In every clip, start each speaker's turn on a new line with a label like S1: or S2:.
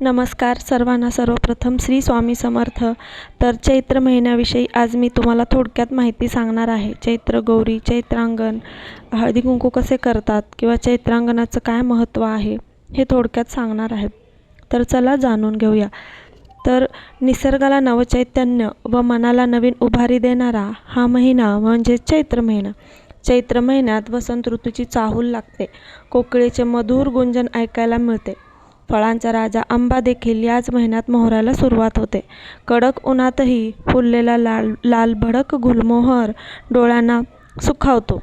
S1: नमस्कार सर्वांना. सर्वप्रथम श्री स्वामी समर्थ. तर चैत्र महिन्याविषयी आज मी तुम्हाला थोडक्यात माहिती सांगणार आहे. चैत्र गौरी चैत्रांगण हळदी कुंकू कसे करतात किंवा चैत्रांगणाचं काय महत्त्व आहे हे थोडक्यात सांगणार आहे. तर चला जाणून घेऊया. तर निसर्गाला नवचैतन्य व मनाला नवीन उभारी देणारा हा महिना म्हणजे चैत्र महिना. चैत्र महिन्यात वसंत ऋतूची चाहूल लागते. कोकिळेचे मधुर गुंजन ऐकायला मिळते. फळांचा राजा आंबा देखील याच महिन्यात मोहरायला सुरुवात होते. कडक उन्हातही फुललेला लाल लाल भडक गुलमोहर डोळ्यांना सुखावतो.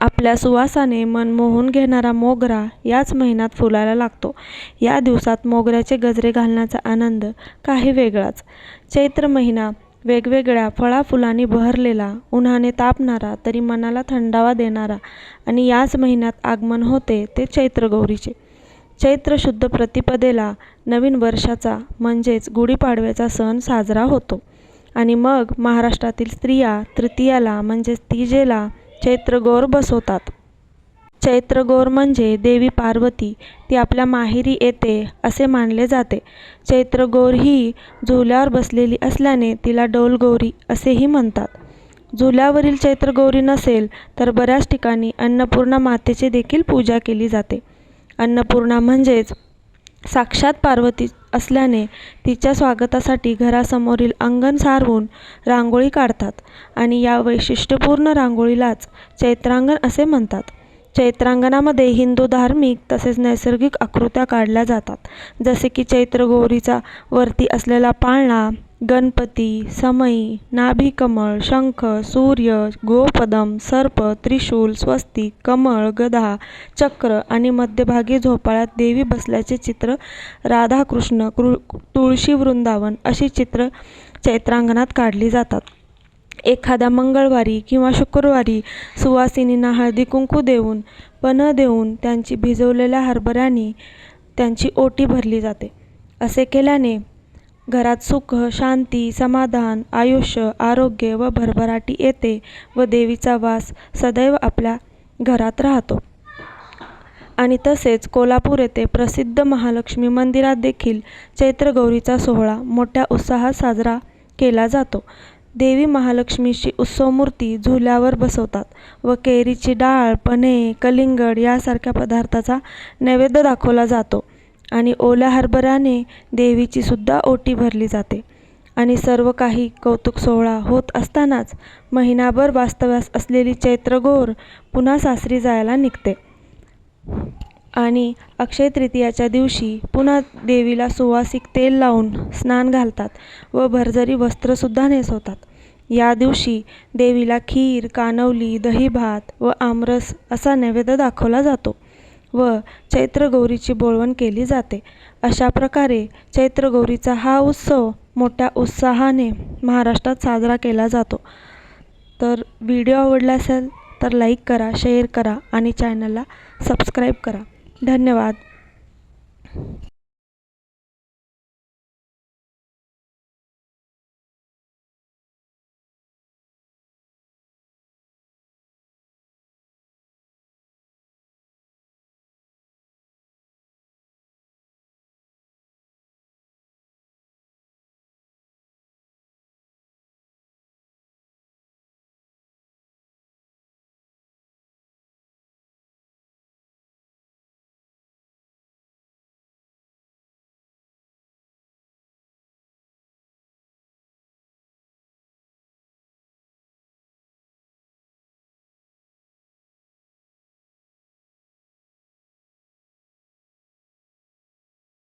S1: आपल्या सुवासाने मन मोहून घेणारा मोगरा याच महिन्यात फुलायला लागतो. या दिवसात मोगऱ्याचे गजरे घालण्याचा आनंद काही वेगळाच. चैत्र महिना वेगवेगळ्या फळाफुलांनी बहरलेला उन्हाने तापणारा तरी मनाला थंडावा देणारा आणि याच महिन्यात आगमन होते ते चैत्र गौरीचे. चैत्र शुद्ध प्रतिपदेला नवीन वर्षाचा म्हणजेच गुढीपाडव्याचा सण साजरा होतो. आणि मग महाराष्ट्रातील स्त्रिया तृतीयाला म्हणजेच तिजेला चैत्रगौर बसवतात. चैत्रगौर म्हणजे देवी पार्वती ती आपल्या माहेरी येते असे मानले जाते. चैत्रगौर ही झुल्यावर बसलेली असल्याने तिला डौलगौरी असेही म्हणतात. झुल्यावरील चैत्रगौरी नसेल तर बऱ्याच ठिकाणी अन्नपूर्णा मातेची देखील पूजा केली जाते. अन्नपूर्णा म्हणजेच साक्षात पार्वती असल्याने तिच्या स्वागतासाठी घरासमोरील अंगण सारवून रांगोळी काढतात आणि या वैशिष्ट्यपूर्ण रांगोळीलाच चैत्रांगण असे म्हणतात. चैत्रांगणामध्ये हिंदू धार्मिक तसेच नैसर्गिक आकृत्या काढल्या जातात. जसे की चैत्र गौरीचा वरती असलेला पाळणा गणपती समई नाभिकमळ शंख सूर्य गोपदम सर्प त्रिशूल स्वस्तिक कमळ गदा चक्र आणि मध्यभागी झोपाळ्यात देवी बसल्याचे चित्र राधाकृष्ण कृ तुळशी वृंदावन अशी चित्र चैत्रांगणात काढली जातात. एखाद्या मंगळवारी किंवा शुक्रवारी सुवासिनींना हळदी कुंकू देऊन पणं देऊन त्यांची भिजवलेल्या हरभऱ्याने त्यांची ओटी भरली जाते. असे केल्याने घरात सुख शांती समाधान आयुष्य आरोग्य व भरभराटी येते व देवीचा वास सदैव आपल्या घरात राहतो. आणि तसेच कोल्हापूर येथे प्रसिद्ध महालक्ष्मी मंदिरात देखील चैत्रगौरीचा सोहळा मोठ्या उत्साहात साजरा केला जातो. देवी महालक्ष्मीची उत्सवमूर्ती झुल्यावर बसवतात व केरीची डाळ पन्हे कलिंगड यासारख्या पदार्थाचा नैवेद्य दाखवला जातो. आणि ओल्या हरभऱ्याने देवीची सुद्धा ओटी भरली जाते. आणि सर्व काही कौतुक सोहळा होत असतानाच महिनाभर वास्तव्यास असलेली चैत्रगौर पुन्हा सासरी जायला निघते. आणि अक्षय तृतीयाच्या दिवशी पुन्हा देवीला सुवासिक तेल लावून स्नान घालतात व भरजरी वस्त्रसुद्धा नेसवतात. या दिवशी देवीला खीर कानवली दही भात व आमरस असा नैवेद्य दाखवला जातो. व चैत्रगौरीची बोळवण केली जाते. अशा प्रकारे चैत्रगौरीचा हा उत्सव मोठ्या उत्साहाने महाराष्ट्रात साजरा केला जातो. तर व्हिडिओ आवडला असेल तर लाईक करा शेअर करा आणि चॅनलला सबस्क्राईब करा. धन्यवाद.